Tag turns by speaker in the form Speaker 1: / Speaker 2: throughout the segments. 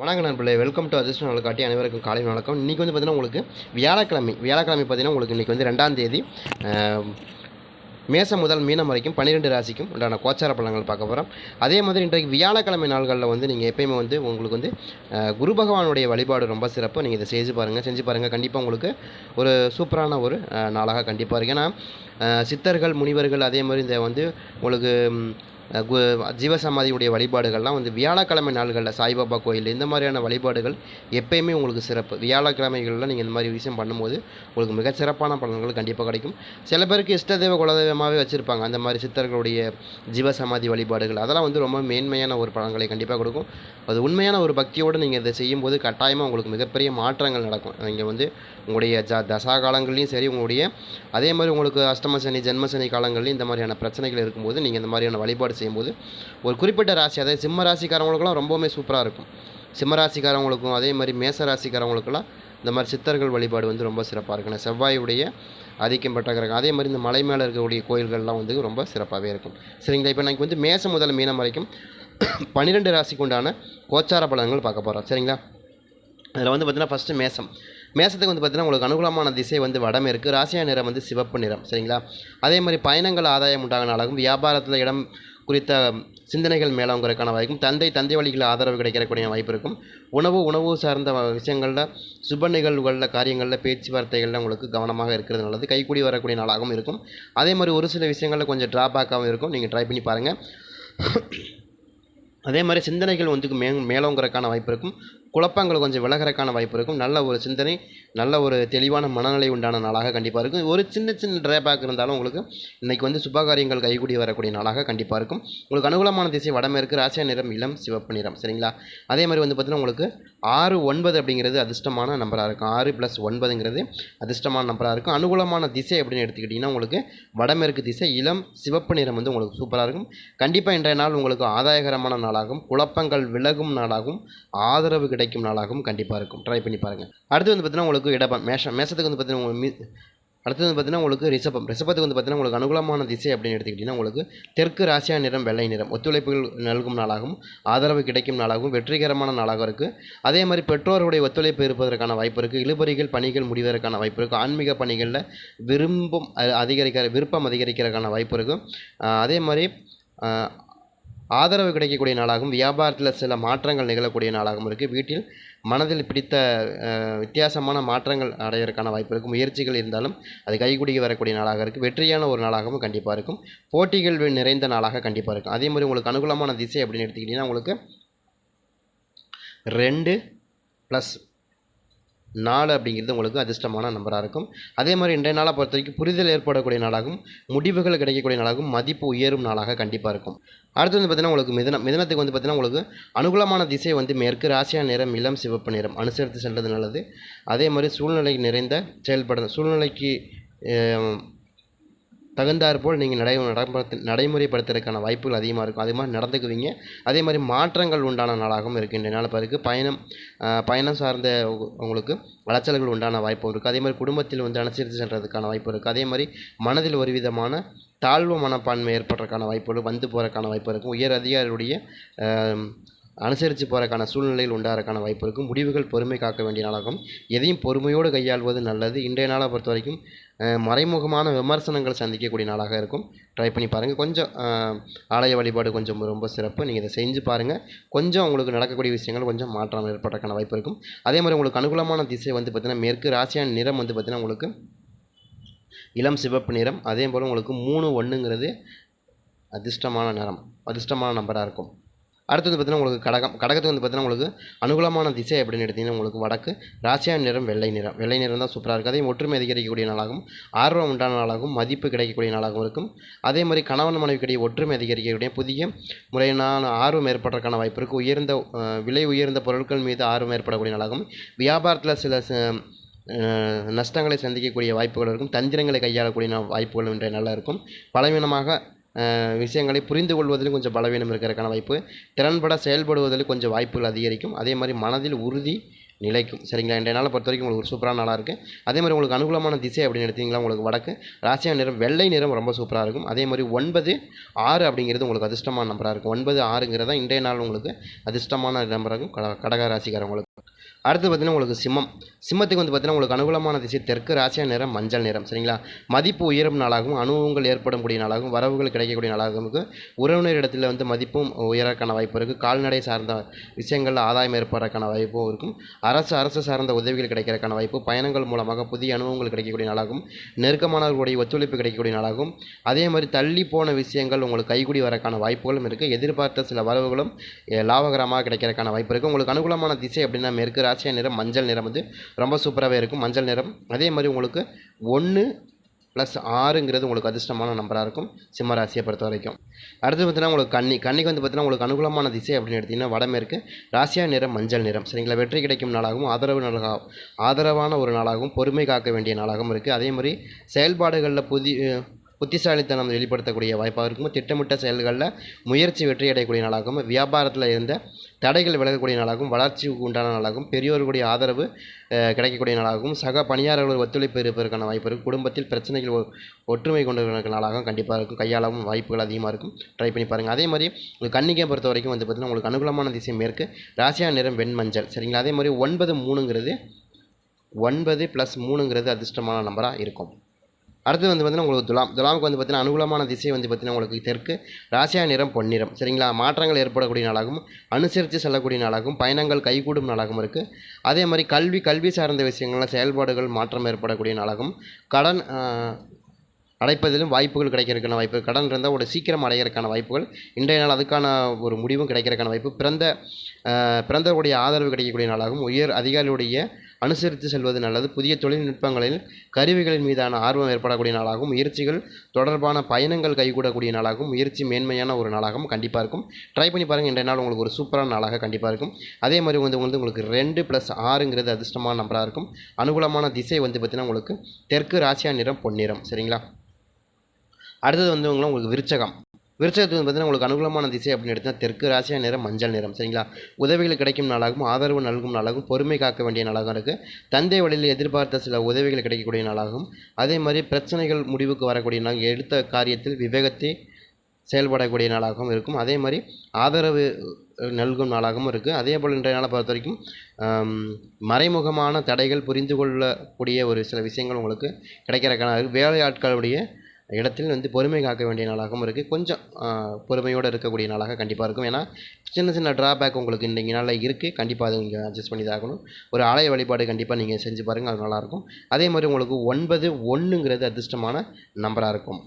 Speaker 1: வணக்கம் நண்பர்களே welcome to அதிர்ஷ்ட நாள் காட்டி அனைவருக்கும் காலை வணக்கம். இன்றைக்கி வந்து பார்த்தீங்கன்னா உங்களுக்கு வியாழக்கிழமை வியாழக்கிழமை பார்த்தீங்கன்னா உங்களுக்கு இன்றைக்கி வந்து ரெண்டாம் தேதி மேசம் முதல் மீனம் வரைக்கும் பன்னிரெண்டு ராசிக்கும் உண்டான கோச்சார பலன்கள் பார்க்க போகிறோம் அதே மாதிரி இன்றைக்கு வியாழக்கிழமை நாள்களில் வந்து நீங்கள் எப்பயுமே வந்து உங்களுக்கு வந்து குரு பகவானுடைய வழிபாடு ரொம்ப சிறப்பு. நீங்கள் இதை செஞ்சு பாருங்கள் செஞ்சு பாருங்கள் கண்டிப்பாக உங்களுக்கு ஒரு சூப்பரான ஒரு நாளாக கண்டிப்பாக இருக்குது ஏன்னா சித்தர்கள் முனிவர்கள் அதே மாதிரி இந்த வந்து உங்களுக்கு கு ஜீவசமாதியுடைய வழிபாடுகள்லாம் வந்து வியாழக்கிழமை நாள்களில் சாய்பாபா கோயில் இந்த மாதிரியான வழிபாடுகள் எப்பயுமே உங்களுக்கு சிறப்பு. வியாழக்கிழமைகளில் நீங்கள் இந்த மாதிரி விஷயம் பண்ணும்போது உங்களுக்கு மிகச் சிறப்பான பலன்கள் கண்டிப்பாக கிடைக்கும். சில பேருக்கு இஷ்டதேவ குலதெய்வமாகவே வச்சுருப்பாங்க. அந்த மாதிரி சித்தர்களுடைய ஜீவசமாதி வழிபாடுகள் அதெல்லாம் வந்து ரொம்ப மேன்மையான ஒரு பலன்களை கண்டிப்பாக கொடுக்கும். அது உண்மையான ஒரு பக்தியோடு நீங்கள் இதை செய்யும்போது கட்டாயமாக உங்களுக்கு மிகப்பெரிய மாற்றங்கள் நடக்கும். நீங்கள் வந்து உங்களுடைய ஜ தசா காலங்கள்லையும் சரி உங்களுடைய அதே மாதிரி உங்களுக்கு அஷ்டம சனி ஜென்ம சனி காலங்கள்லையும் இந்த மாதிரியான பிரச்சனைகள் இருக்கும்போது நீங்கள் இந்த மாதிரியான வழிபாடு செய்யும்போது ஒரு குறிப்பிட்ட ராசி அதாவது சிம்ம ராசிக்காரவங்களுக்குலாம் ரொம்பவுமே சூப்பராக இருக்கும். சிம்ம ராசிக்காரவங்களுக்கும் அதே மாதிரி மேச ராசிக்காரவங்களுக்கெல்லாம் இந்த மாதிரி சித்தர்கள் வழிபாடு வந்து ரொம்ப சிறப்பாக இருக்கும். செவ்வாயுடைய ஆதிக்கம் பெற்ற அதே மாதிரி இந்த மலை மேலே இருக்கக்கூடிய கோயில்கள்லாம் வந்து ரொம்ப சிறப்பாகவே இருக்கும். சரிங்களா இப்போ நாங்கள் வந்து மேசம் முதல் மீனம் வரைக்கும் பன்னிரெண்டு ராசிக்கு உண்டான கோச்சார பலன்கள் பார்க்க போகிறோம் சரிங்களா? அதில் வந்து பார்த்திங்கன்னா ஃபஸ்ட்டு மேசம். மேசத்துக்கு வந்து பார்த்திங்கன்னா உங்களுக்கு அனுகூலமான திசை வந்து வடமேற்கு ராசியா நிறம் வந்து சிவப்பு நிறம். சரிங்களா? அதே மாதிரி பயணங்கள் ஆதாயம் உண்டாகனாலும் வியாபாரத்தில் இடம் குறித்த சிந்தனைகள் மேலோங்கிறதுக்கான வாய்ப்பும் தந்தை தந்தை வழிகளில் ஆதரவு கிடைக்கக்கூடிய வாய்ப்பு இருக்கும் உணவு உணவு சார்ந்த விஷயங்களில் சுப நிகழ்வுகளில் காரியங்களில் பேச்சுவார்த்தைகளில் உங்களுக்கு கவனமாக இருக்கிறது நல்லது. கைக்கூடி வரக்கூடிய நாளாகவும் இருக்கும். அதே மாதிரி ஒரு சில விஷயங்களில் கொஞ்சம் ட்ராபேக்காகவும் இருக்கும். நீங்கள் ட்ரை பண்ணி பாருங்கள் அதே மாதிரி சிந்தனைகள் வந்து மே மேலோங்கிறதுக்கான வாய்ப்பு இருக்கும். குழப்பங்கள் கொஞ்சம் விலகிறக்கான வாய்ப்பு இருக்கும். நல்ல ஒரு சிந்தனை நல்ல ஒரு தெளிவான மனநிலை உண்டான நாளாக கண்டிப்பாக இருக்கும். ஒரு சின்ன சின்ன ட்ராபேக் இருந்தாலும் உங்களுக்கு இன்றைக்கி வந்து சுபகாரியங்கள் கைகூடி வரக்கூடிய நாளாக கண்டிப்பாக இருக்கும். உங்களுக்கு அனுகூலமான திசை வடமேற்கு ராசியா நிறம் இளம் சிவப்பு நிறம் சரிங்களா? அதே மாதிரி வந்து பார்த்திங்கன்னா உங்களுக்கு ஆறு ஒன்பது அப்படிங்கிறது அதிர்ஷ்டமான நம்பராக இருக்கும். ஆறு ப்ளஸ் ஒன்பதுங்கிறது அதிர்ஷ்டமான நம்பராக இருக்கும். அனுகூலமான திசை அப்படின்னு எடுத்துக்கிட்டிங்கன்னா உங்களுக்கு வடமேற்கு திசை இளம் சிவப்பு நிறம் வந்து உங்களுக்கு சூப்பராக இருக்கும். கண்டிப்பாக இன்றைய நாள் உங்களுக்கு ஆதாயகரமான நாளாகும். குழப்பங்கள் விலகும் நாளாகும். ஆதரவு கிடைக்கும் நாளாகவும் கண்டிப்பாக இருக்கும். ட்ரை பண்ணி பாருங்கள் அடுத்து வந்து பார்த்தீங்கன்னா உங்களுக்கு இடபம் மேஷம். மேஷத்துக்கு வந்து பார்த்தீங்கன்னா உங்களுக்கு மீ அடுத்தது வந்து பார்த்தீங்கன்னா உங்களுக்கு ரிஷபம். ரிஷபத்துக்கு வந்து பார்த்தீங்கன்னா உங்களுக்கு அனுகூலமான திசை அப்படின்னு எடுத்துக்கிட்டிங்கன்னா உங்களுக்கு தெற்கு ராசியா நிறம் வெள்ளை நிறம். ஒத்துழைப்புகள் நல்கும் நாளாகவும் ஆதரவு கிடைக்கும் நாளாகவும் வெற்றிகரமான நாளாகவும் இருக்குது அதே மாதிரி பெற்றோருடைய ஒத்துழைப்பு இருப்பதற்கான வாய்ப்பு இருக்குது இழுபறிகள் பணிகள் முடிவதற்கான வாய்ப்பு இருக்குது ஆன்மீக பணிகளில் விரும்பும் அதிகரிக்கிற விருப்பம் அதிகரிக்கிறதுக்கான வாய்ப்பு இருக்குது அதே மாதிரி ஆதரவு கிடைக்கக்கூடிய நாளாகவும் வியாபாரத்தில் சில மாற்றங்கள் நிகழக்கூடிய நாளாகவும் இருக்குது வீட்டில் மனதில் பிடித்த வித்தியாசமான மாற்றங்கள் அடையிறதுக்கான வாய்ப்பு இருக்கும் முயற்சிகள் இருந்தாலும் அது கைகூடி வரக்கூடிய நாளாக இருக்குது வெற்றியான ஒரு நாளாகவும் கண்டிப்பாக இருக்கும். போட்டிகள் நிறைந்த நாளாக கண்டிப்பாக இருக்கும். அதே மாதிரி உங்களுக்கு அனுகூலமான திசை அப்படின்னு எடுத்துக்கிட்டிங்கன்னா உங்களுக்கு ரெண்டு ப்ளஸ் நாலு அப்படிங்கிறது உங்களுக்கு அதிர்ஷ்டமான நம்பராக இருக்கும். அதே மாதிரி இன்றைய நாளை பொறுத்த வரைக்கும் புரிதல் ஏற்படக்கூடிய நாளாகவும் முடிவுகள் கிடைக்கக்கூடிய நாளாகவும் மதிப்பு உயரும் நாளாக கண்டிப்பாக இருக்கும். அடுத்து வந்து பார்த்தீங்கன்னா உங்களுக்கு மிதனம் மிதனத்துக்கு வந்து பார்த்தீங்கன்னா உங்களுக்கு அனுகூலமான திசை வந்து மேற்கு ராசியா நிறம் இளம் சிவப்பு நிறம் அனுசரித்து செல்வது நல்லது. அதே மாதிரி சூழ்நிலை நிறைந்த செயல்பட சூழ்நிலைக்கு தகுந்தாற்போல் நீங்கள் நடை நடைமுறை நடைமுறைப்படுத்துறதுக்கான வாய்ப்புகள் அதிகமாக இருக்கும். அதே மாதிரி நடந்துக்குவீங்க. அதே மாதிரி மாற்றங்கள் உண்டான நாளாகவும் இருக்குது இந்த நாள் பிறகு பயணம் பயணம் சார்ந்த உங்களுக்கு அலைச்சல்கள் உண்டான வாய்ப்பும் இருக்குது அதே மாதிரி குடும்பத்தில் வந்து அனுசரித்து செல்றதுக்கான வாய்ப்பு இருக்குது அதே மாதிரி மனதில் ஒரு விதமான தாழ்வு மனப்பான்மை ஏற்படுறதுக்கான வாய்ப்புகள் வந்து போகிறதுக்கான வாய்ப்பு இருக்கும் உயர் அதிகாரியுடைய அனுசரித்து போகிறக்கான சூழ்நிலையில் உண்டாகிறக்கான வாய்ப்பு இருக்கும் முடிவுகள் பொறுமை காக்க வேண்டிய நாளாகும். எதையும் பொறுமையோடு கையாள்வது நல்லது. இன்றைய நாளை பொறுத்த வரைக்கும் மறைமுகமான விமர்சனங்கள் சந்திக்கக்கூடிய நாளாக இருக்கும். ட்ரை பண்ணி பாருங்கள் கொஞ்சம் ஆலய வழிபாடு கொஞ்சம் ரொம்ப சிறப்பு. நீங்கள் இதை செஞ்சு பாருங்கள் கொஞ்சம் உங்களுக்கு நடக்கக்கூடிய விஷயங்கள் கொஞ்சம் மாற்றம் ஏற்படுறதுக்கான வாய்ப்பு இருக்கும். அதே மாதிரி உங்களுக்கு அனுகூலமான திசை வந்து பார்த்திங்கன்னா மேற்கு ராசியான நிறம் வந்து பார்த்திங்கன்னா உங்களுக்கு இளம் சிவப்பு நிறம். அதே போல் உங்களுக்கு மூணு ஒன்றுங்கிறது அதிர்ஷ்டமான நிறம். அதிர்ஷ்டமான நம்பராக இருக்கும். அடுத்தது பார்த்தீங்கன்னா உங்களுக்கு கடகம். கடகத்துக்கு வந்து பார்த்தீங்கன்னா உங்களுக்கு அனுகூலமான திசை அப்படின்னு எடுத்திங்கன்னா உங்களுக்கு வடக்கு ராசியா நிறம் வெள்ளை நிறம். வெள்ளை நிறம் தான் சூப்பராக இருக்குது அதே ஒற்றுமை அதிகரிக்கக்கூடிய நாளாகவும் ஆர்வம் உண்டான நாளாகவும் மதிப்பு கிடைக்கக்கூடிய நாளாகவும் இருக்கும். அதே மாதிரி கணவன் மனைவிக்கிடையே ஒற்றுமை அதிகரிக்கக்கூடிய புதிய முறையினான ஆர்வம் ஏற்படுறதுக்கான வாய்ப்பு இருக்குது உயர்ந்த விலை உயர்ந்த பொருட்கள் மீது ஆர்வம் ஏற்படக்கூடிய நாளாகவும் வியாபாரத்தில் சில ச- நஷ்டங்களை சந்திக்கக்கூடிய வாய்ப்புகள் இருக்கும். தந்திரங்களை கையாளக்கூடிய வாய்ப்புகள் இன்றைய நல்லா இருக்கும். பலவீனமாக விஷயங்களை புரிந்து கொள்வதிலும் கொஞ்சம் பலவீனம் இருக்கிறதுக்கான வாய்ப்பு. திறன்பட செயல்படுவதில் கொஞ்சம் வாய்ப்புகள் அதிகரிக்கும். அதே மாதிரி மனதில் உறுதி நிலைக்கும். சரிங்களா? இன்றைய நாளை பொறுத்த வரைக்கும் உங்களுக்கு ஒரு சூப்பரான நாளாக இருக்குது அதே மாதிரி உங்களுக்கு அனுகூலமான திசை அப்படின்னு எடுத்தீங்களா? உங்களுக்கு வடக்கு. ராசியான நிறம் வெள்ளை நிறம் ரொம்ப சூப்பராக இருக்கும். அதே மாதிரி ஒன்பது ஆறு அப்படிங்கிறது உங்களுக்கு அதிர்ஷ்டமான நம்பராக இருக்கும். ஒன்பது ஆறுங்கிறது தான் இன்றைய நாள் உங்களுக்கு அதிர்ஷ்டமான நம்பராக இருக்கும். கட கடக ராசிக்காரங்களுக்கு அடுத்து பார்த்தீங்கன்னா உங்களுக்கு சிம்மம். சிம்மத்துக்கு வந்து பார்த்தீங்கன்னா உங்களுக்கு அனுகூலமான திசை தெற்கு ராசியான நிறம் மஞ்சள் நிறம். சரிங்களா? மதிப்பு உயரும் நாளாகவும் அனுபவங்கள் ஏற்படும் கூடிய நாளாகவும் வரவுகள் கிடைக்கக்கூடிய நாளாகவும் இருக்கும் உறவினர் இடத்துல வந்து மதிப்பும் உயரக்கான வாய்ப்பு இருக்குது கால்நடை சார்ந்த விஷயங்களில் ஆதாயம் ஏற்படுறதுக்கான வாய்ப்பும் இருக்கும். அரசு அரசு சார்ந்த உதவிகள் கிடைக்கிறதுக்கான வாய்ப்பு பயணங்கள் மூலமாக புதிய அனுபவங்கள் கிடைக்கக்கூடிய நாளாகவும் நெருக்கமானவர்களுடைய ஒத்துழைப்பு கிடைக்கக்கூடிய நாளாகவும் அதே மாதிரி தள்ளி போன விஷயங்கள் உங்களுக்கு கைகூடி வரக்கான வாய்ப்புகளும் இருக்குது எதிர்பார்த்த சில வரவுகளும் லாபகரமாக கிடைக்கிறதுக்கான வாய்ப்பு இருக்குது உங்களுக்கு அனுகூலமான திசை அப்படின்னா மேற்கு ராசியா நிறம் மஞ்சள் நிறம் வந்து ரொம்ப சூப்பராகவே இருக்கும். மஞ்சள் நிறம். அதே மாதிரி உங்களுக்கு ஒன்று ப்ளஸ் ஆறுங்கிறது உங்களுக்கு அதிர்ஷ்டமான நம்பராக இருக்கும் சிம்ம ராசியை பொறுத்த வரைக்கும். அடுத்து பார்த்தீங்கன்னா உங்களுக்கு கன்னி. கன்னிக்கு வந்து பார்த்தீங்கன்னா உங்களுக்கு அனுகூலமான திசை அப்படின்னு எடுத்திங்கன்னா வடமேற்கு ராசியா நிறம் மஞ்சள் நிறம். சரிங்களா? வெற்றி கிடைக்கும் நாளாகவும் ஆதரவு நாளாக ஆதரவான ஒரு நாளாகவும் பொறுமை காக்க வேண்டிய நாளாகவும் இருக்குது அதே மாதிரி செயல்பாடுகளில் புதிய புத்திசாலித்தனம் வெளிப்படுத்தக்கூடிய வாய்ப்பாக இருக்கும். திட்டமிட்ட செயல்களில் முயற்சி வெற்றி அடையக்கூடிய நாளாகவும் வியாபாரத்தில் இருந்த தடைகள் விலகக்கூடிய நாளாகவும் வளர்ச்சிக்கு உண்டான நாளாகவும் பெரியோர்களுடைய ஆதரவு கிடைக்கக்கூடிய நாளாகவும் சக பணியாளர்கள் ஒத்துழைப்பு இருப்பதற்கான வாய்ப்பு இருக்கும். குடும்பத்தில் பிரச்சனைகள் ஒ- ஒற்றுமை கொண்டு நாளாகவும் கண்டிப்பாக இருக்கும். கையாளவும் வாய்ப்புகள் அதிகமாக இருக்கும். ட்ரை பண்ணி பாருங்கள் அதே மாதிரி உங்களுக்கு கன்னிக்கை பொறுத்த வரைக்கும் வந்து பார்த்திங்கன்னா உங்களுக்கு அனுகூலமான திசை மேற்கு ராசியா நிறம் வெண்மஞ்சள். சரிங்களா? அதே மாதிரி ஒன்பது மூணுங்கிறது ஒன்பது ப்ளஸ் மூணுங்கிறது அதிர்ஷ்டமான நம்பராக இருக்கும். அடுத்து வந்து பார்த்தீங்கன்னா உங்களுக்கு துலாம். துலாமுக்கு வந்து பார்த்தீங்கன்னா அனுகூலமான திசை வந்து பார்த்தீங்கன்னா உங்களுக்கு தெற்கு. ராசியா நிறம் பொன்னிறம் சரிங்களா? மாற்றங்கள் ஏற்படக்கூடிய நாளாகவும் அனுசரித்து செல்லக்கூடிய நாளாகவும் பயணங்கள் கைகூடும் நாளாகவும் இருக்குது அதே மாதிரி கல்வி கல்வி சார்ந்த விஷயங்கள்ல செயல்பாடுகள் மாற்றம் ஏற்படக்கூடிய நாளாகவும் கடன் அடைப்பதிலும் வாய்ப்புகள் கிடைக்கிறதுக்கான வாய்ப்பு கடன் இருந்தால் ஒரு சீக்கிரம் அடைகிறதுக்கான வாய்ப்புகள் இன்றைய நாள் அதுக்கான ஒரு முடிவும் கிடைக்கிறதுக்கான வாய்ப்பு பிறந்த பிறந்தவருடைய ஆதரவு கிடைக்கக்கூடிய நாளாகவும் உயர் அதிகாரியுடைய அனுசரித்து செல்வது நல்லது. புதிய தொழில்நுட்பங்களில் கருவிகளின் மீதான ஆர்வம் ஏற்படக்கூடிய நாளாகவும் முயற்சிகள் தொடர்பான பயணங்கள் கைகூடக்கூடிய நாளாகவும் முயற்சி மேன்மையான ஒரு நாளாகவும் கண்டிப்பாக இருக்கும். ட்ரை பண்ணி பாருங்கள் இன்றைய நாள் உங்களுக்கு ஒரு சூப்பரான நாளாக கண்டிப்பாக இருக்கும். அதே மாதிரி வந்து வந்து உங்களுக்கு ரெண்டு ப்ளஸ் ஆறுங்கிறது அதிர்ஷ்டமான நம்பராக இருக்கும். அனுகூலமான திசை வந்து பார்த்திங்கன்னா உங்களுக்கு தெற்கு ராசியா நிறம் பொன்னிறம் சரிங்களா? அடுத்தது வந்து உங்களுக்கு விருச்சகம். விருச்சகத்துக்கு பார்த்தீங்கன்னா உங்களுக்கு அனுகூலமான திசை அப்படின்னு எடுத்தால் தெற்கு ராசியா நிறம் மஞ்சள் நிறம் சரிங்களா? உதவிகள் கிடைக்கும் நாளாகவும் ஆதரவு நல்கும் நாளாகவும் பொறுமை காக்க வேண்டிய நாளாகவும் இருக்குது தந்தை வழியில் எதிர்பார்த்த சில உதவிகள் கிடைக்கக்கூடிய நாளாகவும் அதே மாதிரி பிரச்சனைகள் முடிவுக்கு வரக்கூடிய நாள் எடுத்த காரியத்தில் விவேகத்தை செயல்படக்கூடிய நாளாகவும் இருக்கும். அதே மாதிரி ஆதரவு நல்கும் நாளாகவும் இருக்குது அதே போல் இன்றைய நாளை பொறுத்த வரைக்கும் மறைமுகமான தடைகள் புரிந்து கொள்ளக்கூடிய ஒரு சில விஷயங்கள் உங்களுக்கு கிடைக்கிறக்கான வேலையாட்களுடைய இடத்தில் வந்து பொறுமை காக்க வேண்டிய நாளாகவும் இருக்குது கொஞ்சம் பொறுமையோடு இருக்கக்கூடிய நாளாக கண்டிப்பாக இருக்கும். ஏன்னா சின்ன சின்ன ட்ராபேக் உங்களுக்கு இன்றைக்கி நாளில் இருக்குது கண்டிப்பாக அது நீங்கள் அட்ஜஸ்ட் பண்ணி தான் ஆகணும். ஒரு ஆலய வழிபாடு கண்டிப்பாக நீங்கள் செஞ்சு பாருங்கள் அது நல்லாயிருக்கும் அதே மாதிரி உங்களுக்கு ஒன்பது ஒன்றுங்கிறது அதிர்ஷ்டமான நம்பராக இருக்கும்.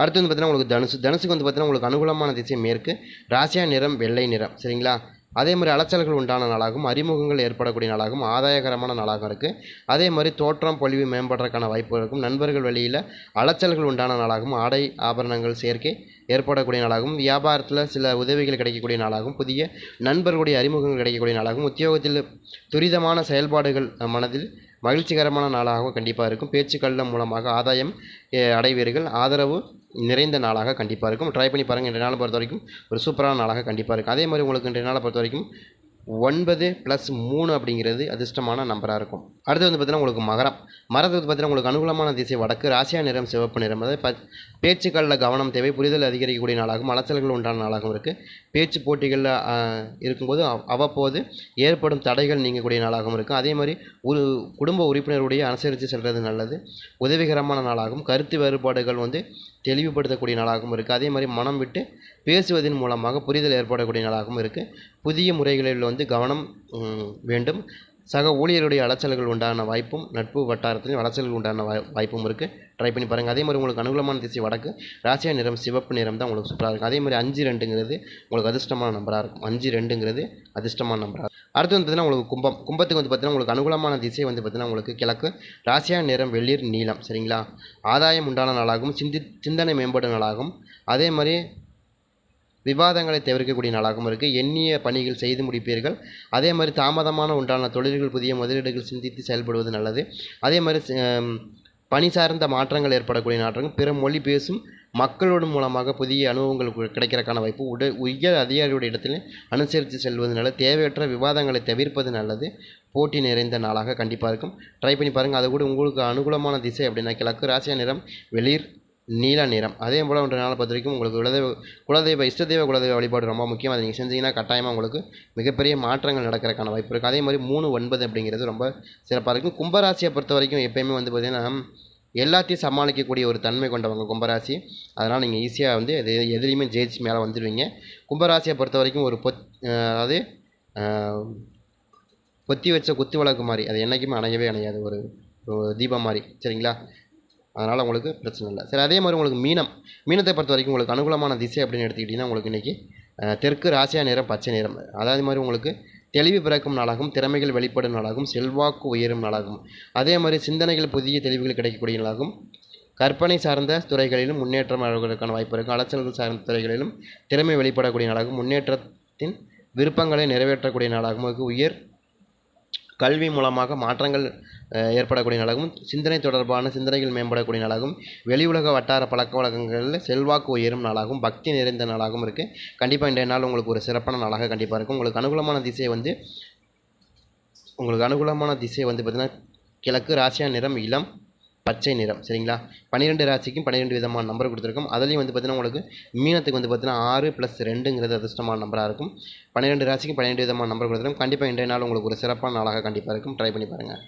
Speaker 1: அடுத்து வந்து பார்த்தீங்கன்னா உங்களுக்கு தனுசு தனுசுக்கு வந்து பார்த்தீங்கன்னா உங்களுக்கு அனுகூலமான திசை மேற்கு. ராசியா நிறம் வெள்ளை நிறம். சரிங்களா? அதே மாதிரி அலைச்சல்கள் உண்டான நாளாகவும் அறிமுகங்கள் ஏற்படக்கூடிய நாளாகவும் ஆதாயகரமான நாளாகவும் இருக்குது அதே மாதிரி தோற்றம் பொலிவு மேம்படுறதுக்கான வாய்ப்புகள் இருக்கும். நண்பர்கள் வழியில் அலைச்சல்கள் உண்டான நாளாகவும் ஆடை ஆபரணங்கள் சேர்க்கை ஏற்படக்கூடிய நாளாகவும் வியாபாரத்தில் சில உதவிகள் கிடைக்கக்கூடிய நாளாகவும் புதிய நண்பர்களுடைய அறிமுகங்கள் கிடைக்கக்கூடிய நாளாகவும் உத்தியோகத்தில் துரிதமான செயல்பாடுகள் மனதில் மகிழ்ச்சிகரமான நாளாகவும் கண்டிப்பாக இருக்கும். பேச்சுக்கள் மூலமாக ஆதாயம் அடைவீர்கள். ஆதரவு நிறைந்த நாளாக கண்டிப்பாக இருக்கும். ட்ரை பண்ணி பாருங்கள் இன்றைய நாளை பொறுத்த வரைக்கும் ஒரு சூப்பரான நாளாக கண்டிப்பாக இருக்கும். அதே மாதிரி உங்களுக்கு இன்றைய நாளை பொறுத்த வரைக்கும் ஒன்பது ப்ளஸ் மூணு அப்படிங்கிறது அதிர்ஷ்டமான நம்பராக இருக்கும். அடுத்து வந்து பார்த்திங்கன்னா உங்களுக்கு மகரம். மரத்தை வந்து பார்த்தீங்கன்னா உங்களுக்கு அனுகூலமான திசை வடக்கு ராசியா நிறம் சிவப்பு நிறம். அதாவது ப பேச்சுக்களில் கவனம் தேவை புரிதல் அதிகரிக்கக்கூடிய நாளாகவும் அலைச்சல்கள் உண்டான நாளாகவும் இருக்குது பேச்சு போட்டிகளில் இருக்கும்போது அவ்- அவ்வப்போது ஏற்படும் தடைகள் நீங்கக்கூடிய நாளாகவும் இருக்கும். அதே மாதிரி ஒரு குடும்ப உறுப்பினருடைய அனுசரித்து செல்வது நல்லது. உதவிகரமான நாளாகவும் கருத்து வேறுபாடுகள் வந்து தெளிவுபடுத்தக்கூடிய நாளாகவும் இருக்குது அதே மாதிரி மனம் விட்டு பேசுவதன் மூலமாக புரிதல் ஏற்படக்கூடிய நாளாகவும் இருக்குது புதிய முறைகளில் வந்து கவனம் வேண்டும். சக ஊழியருடைய அலைச்சல்கள் உண்டான வாய்ப்பும் நட்பு வட்டாரத்திலும் அலைச்சல்கள் உண்டான வாய் வாய்ப்பும் இருக்குது ட்ரை பண்ணி பாருங்கள் அதே மாதிரி உங்களுக்கு அனுகூலமான திசை வடக்கு ராசியா நிறம் சிவப்பு நிறம் தான் உங்களுக்கு சூப்பராக இருக்கும். அதே மாதிரி அஞ்சு ரெண்டுங்கிறது உங்களுக்கு அதிர்ஷ்டமான நம்பராக இருக்கும். அஞ்சு ரெண்டுங்கிறது அதிர்ஷ்டமான நம்பராக இருக்கும் அடுத்து வந்து பார்த்தீங்கன்னா உங்களுக்கு கும்பம் கும்பத்துக்கு வந்து பார்த்தீங்கன்னா உங்களுக்கு அனுகூலமான திசை வந்து பார்த்தீங்கன்னா உங்களுக்கு கிழக்கு ராசியா நிறம் வெளிர் நீளம் சரிங்களா? ஆதாயம் உண்டான நாளாகவும் சிந்தி சிந்தனை மேம்படும் நாளாகவும் அதே மாதிரி விவாதங்களை தவிர்க்கக்கூடிய நாளாகவும் இருக்குது எண்ணிய பணிகள் செய்து முடிப்பீர்கள். அதே மாதிரி தாமதமான உண்டான தொழில்கள் புதிய முதலீடுகள் சிந்தித்து செயல்படுவது நல்லது. அதே மாதிரி பணி சார்ந்த மாற்றங்கள் ஏற்படக்கூடிய நாற்றங்கள் பிற மொழி பேசும் மக்களோட மூலமாக புதிய அனுபவங்கள் கிடைக்கிறக்கான கிடைக்கிறதுக்கான வாய்ப்பு உட உயர் அதிகாரியுடைய இடத்துல அனுசரித்து செல்வது நல்லது. தேவையற்ற விவாதங்களை தவிர்ப்பது நல்லது. போட்டி நிறைந்த நாளாக கண்டிப்பாக இருக்கும். ட்ரை பண்ணி பாருங்கள் அது கூட உங்களுக்கு அனுகூலமான திசை அப்படின்னா கிழக்கு ராசியா நிறம் வெளிர் நீல நிறம். அதே போல் ஒன்று நாளை பொறுத்த வரைக்கும் உங்களுக்கு குலதெய்வ குலதெய்வ இஷ்டதெய்வ குலதெய்வ வழிபாடு ரொம்ப முக்கியம். அதை நீங்கள் செஞ்சீங்கன்னா கட்டாயமாக உங்களுக்கு மிகப்பெரிய மாற்றங்கள் நடக்கிறதுக்கான வாய்ப்பு இருக்குது அதே மாதிரி மூணு ஒன்பது அப்படிங்கிறது ரொம்ப சிறப்பாக இருக்கும். கும்பராசியை பொறுத்த வரைக்கும் எப்பயுமே வந்து பார்த்திங்கன்னா எல்லாத்தையும் சமாளிக்கக்கூடிய ஒரு தன்மை கொண்டவங்க கும்பராசி. அதனால் நீங்கள் ஈஸியாக வந்து எது எதுலேயுமே ஜெயிச்சு மேலே வந்துடுவீங்க கும்பராசியை பொறுத்த வரைக்கும் ஒரு பொத் அதாவது பொத்தி வச்ச குத்து விளக்கு மாதிரி. அது என்றைக்குமே அணையவே அணையாது. ஒரு ஒரு தீபம் மாதிரி. சரிங்களா? அதனால் உங்களுக்கு பிரச்சனை இல்லை. சரி அதே மாதிரி உங்களுக்கு மீனம். மீனத்தை பொறுத்த வரைக்கும் உங்களுக்கு அனுகூலமான திசை அப்படின்னு எடுத்துக்கிட்டிங்கன்னா உங்களுக்கு இன்றைக்கி தெற்கு ராசியா நிறம் பச்சை நிறம். அதாவது மாதிரி உங்களுக்கு தெளிவு பிறக்கும் நாளாகும் திறமைகள் வெளிப்படும் நாளாகும் செல்வாக்கு உயரும் நாளாகும். அதே மாதிரி சிந்தனைகள் புதிய தெளிவுகள் கிடைக்கக்கூடிய நாளாகும். கற்பனை சார்ந்த துறைகளிலும் முன்னேற்றம் அளவுகளுக்கான வாய்ப்பு இருக்கும். அலைச்சல்கள் சார்ந்த துறைகளிலும் திறமை வெளிப்படக்கூடிய நாளாகும். முன்னேற்றத்தின் விருப்பங்களை நிறைவேற்றக்கூடிய நாளாகவும் உயர் கல்வி மூலமாக மாற்றங்கள் ஏற்படக்கூடிய நலகும் சிந்தனை தொடர்பான சிந்தனைகள் மேம்படக்கூடிய நாளாகவும் வெளி உலக வட்டார பழக்க வழக்கங்களில் செல்வாக்கு உயரும் நாளாகவும் பக்தி நிறைந்த நாளாகவும் இருக்குது கண்டிப்பாக இன்றைய நாள் உங்களுக்கு ஒரு சிறப்பான நாளாக கண்டிப்பாக இருக்கும் உங்களுக்கு அனுகூலமான திசையை வந்து உங்களுக்கு அனுகூலமான திசை வந்து பார்த்திங்கன்னா கிழக்கு ராசியா நிறம் இளம் பச்சை நிறம் சரிங்களா? பன்னிரெண்டு ராசிக்கும் பன்னிரெண்டு விதமான நம்பர் கொடுத்துருக்கோம். அதுலேயும் வந்து பார்த்தீங்கன்னா உங்களுக்கு மீனத்துக்கு வந்து பார்த்தீங்கன்னா ஆறு ப்ளஸ் ரெண்டுங்கிறது அதிர்ஷ்டமான நம்பராக இருக்கும். பன்னிரெண்டு ராசிக்கும் பன்னிரெண்டு விதமான நம்பர் கொடுத்துருக்கோம். கண்டிப்பாக இன்றைய நாள் உங்களுக்கு ஒரு சிறப்பான நாளாக கண்டிப்பாக இருக்கும். ட்ரை பண்ணி பாருங்கள்